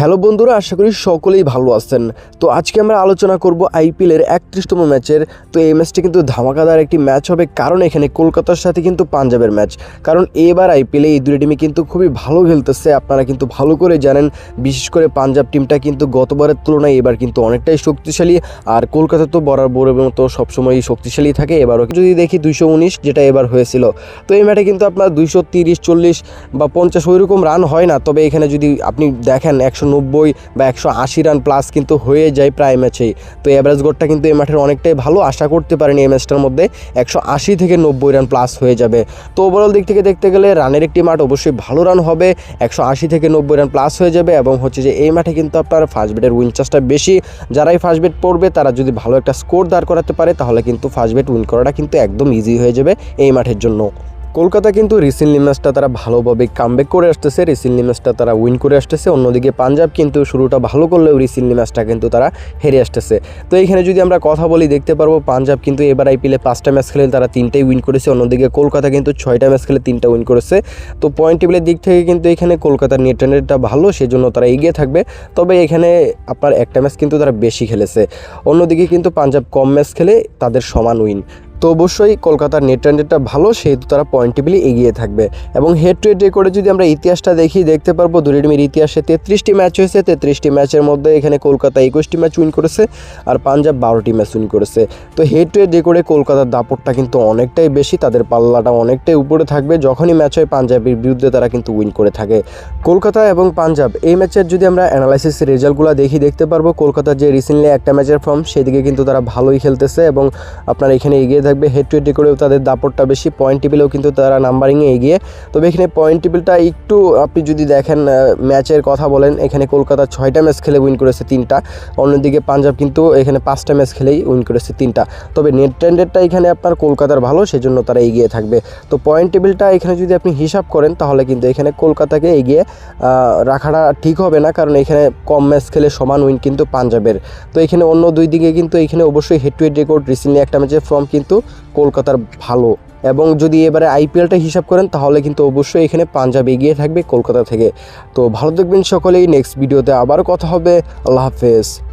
Hello বন্ধুরা, আশা করি সকলেই ভালো আছেন। তো আজকে আমরা আলোচনা করব আইপিএলের একত্রিশতম ম্যাচের। তো এই ম্যাচটি কিন্তু ধামাকাদার একটি ম্যাচ হবে, কারণ এখানে কলকাতার সাথে কিন্তু পাঞ্জাবের ম্যাচ। কারণ এবার আইপিএলে এই দুটি টিমই কিন্তু খুবই ভালো খেলতেছে, আপনারা কিন্তু ভালো করে জানেন। বিশেষ করে পাঞ্জাব টিমটা কিন্তু গতবারের তুলনায় এবার কিন্তু অনেকটাই শক্তিশালী। আর কলকাতা তো বরাবরের মতো সবসময়ই শক্তিশালী থাকে। এবারও যদি দেখি দুইশো উনিশ, যেটা এবার হয়েছিল। তো এই ম্যাচে কিন্তু আপনার দুইশো তিরিশ, চল্লিশ বা পঞ্চাশ ওইরকম রান হয় না। তবে এখানে যদি আপনি দেখেন, একশো নব্বই বা একশো আশি রান প্লাস কিন্তু হয়ে যায় প্রায় ম্যাচেই তো অ্যাভারেজ গোডটা কিন্তু এই মাঠের অনেকটাই ভালো, আশা করতে পারেন এই ম্যাচটার মধ্যে একশো আশি থেকে নব্বই রান প্লাস হয়ে যাবে। তো ওভারঅল দিক থেকে দেখতে গেলে রানের একটি মাঠ অবশ্যই ভালো রান হবে, একশো আশি থেকে নব্বই রান প্লাস হয়ে যাবে এবং হচ্ছে যে এই মাঠে কিন্তু আপনার ফার্স্ট বেটের উইন চান্সটা বেশি। যারাই ফার্স্ট বেট পড়বে, তারা যদি ভালো একটা স্কোর দাঁড় করাতে পারে, তাহলে কিন্তু ফার্স্ট বেট উইন করাটা কিন্তু একদম ইজি হয়ে যাবে এই মাঠের জন্য। কলকাতা কিন্তু রিসেন্টলি ম্যাচটা তারা ভালোভাবে কামব্যাক করে আসতেছে রিসেন্টলি ম্যাচটা তারা উইন করে আসতেছে। অন্যদিকে পাঞ্জাব কিন্তু শুরুটা ভালো করলেও রিসেন্টলি ম্যাচটা কিন্তু তারা হেরে আসতেছে। তো এইখানে যদি আমরা কথা বলি, দেখতে পারব পাঞ্জাব কিন্তু এবার আইপিএলে পাঁচটা ম্যাচ খেলে তারা তিনটাই উইন করেছে। অন্যদিকে কলকাতা কিন্তু ছয়টা ম্যাচ খেলে তিনটা উইন করেছে। তো পয়েন্ট টেবিলের দিক থেকে কিন্তু এখানে কলকাতার নেট রানেরটা ভালো, সেজন্য তারা এগিয়ে থাকবে। তবে এখানে আপনার একটা ম্যাচ কিন্তু তারা বেশি খেলেছে। অন্যদিকে কিন্তু পাঞ্জাব কম ম্যাচ খেলে তাদের সমান উইন তো অবশ্যই কলকাতার নেট রানটা ভালো, সেহেতু তারা পয়েন্ট টেবিলে এগিয়ে থাকবে। এবং হেড টু হেড রেকর্ডে যদি আমরা ইতিহাসটা দেখি, দেখতে পারব দুই টিমের ইতিহাসে তেত্রিশটি ম্যাচ হয়েছে। তেত্রিশটি ম্যাচের মধ্যে এখানে কলকাতা একুশটি ম্যাচ উইন করেছে আর পাঞ্জাব বারোটি ম্যাচ উইন করেছে। তো হেড টু হেড রেকর্ডে কলকাতার দাপটটা কিন্তু অনেকটাই বেশি, তাদের পাল্লাটা অনেকটাই উপরে থাকবে। যখনই ম্যাচ হয় পাঞ্জাবের বিরুদ্ধে তারা কিন্তু উইন করে থাকে। কলকাতা এবং পাঞ্জাব, এই ম্যাচের যদি আমরা অ্যানালাইসিসের রেজাল্টগুলো দেখি, দেখতে পারব কলকাতার যে রিসেন্টলি একটা ম্যাচের ফর্ম সেদিকে কিন্তু তারা ভালোই খেলতেছে এবং আপনার এখানে এগিয়ে থাকবে হেড টু হেড করেও তাদের দাপটটা বেশি পয়েন্ট টেবিলেও কিন্তু তারা নাম্বারিংয়ে এগিয়ে। তবে এখানে পয়েন্ট টেবিলটা একটু আপনি যদি দেখেন ম্যাচের কথা বলেন, এখানে কলকাতা ছয়টা ম্যাচ খেলে উইন করেছে তিনটা। অন্যদিকে পাঞ্জাব কিন্তু এখানে পাঁচটা ম্যাচ খেলেই উইন করেছে তিনটা। তবে নেট ট্রেন্ডেরটা এখানে আপনার কলকাতার ভালো, সেজন্য তারা এগিয়ে থাকবে। তো পয়েন্ট টেবিলটা এখানে যদি আপনি হিসাব করেন, তাহলে কিন্তু এখানে কলকাতাকে এগিয়ে রাখাটা ঠিক হবে না, কারণ এখানে কম ম্যাচ খেলে সমান উইন কিন্তু পাঞ্জাবের। তো এখানে অন্য দুই দিকে কিন্তু এখানে অবশ্যই head to head record recently একটা ম্যাচের ফর্ম কিন্তু কলকাতার ভালো। এবং যদি এবারে আইপিএলটা হিসাব করেন, তাহলে কিন্তু অবশ্যই এখানে পাঞ্জাব এগিয়ে থাকবে কলকাতা থেকে। তো ভালো দেখবেন সকলেই। নেক্সট ভিডিওতে আবার কথা হবে। আল্লাহ হাফেজ।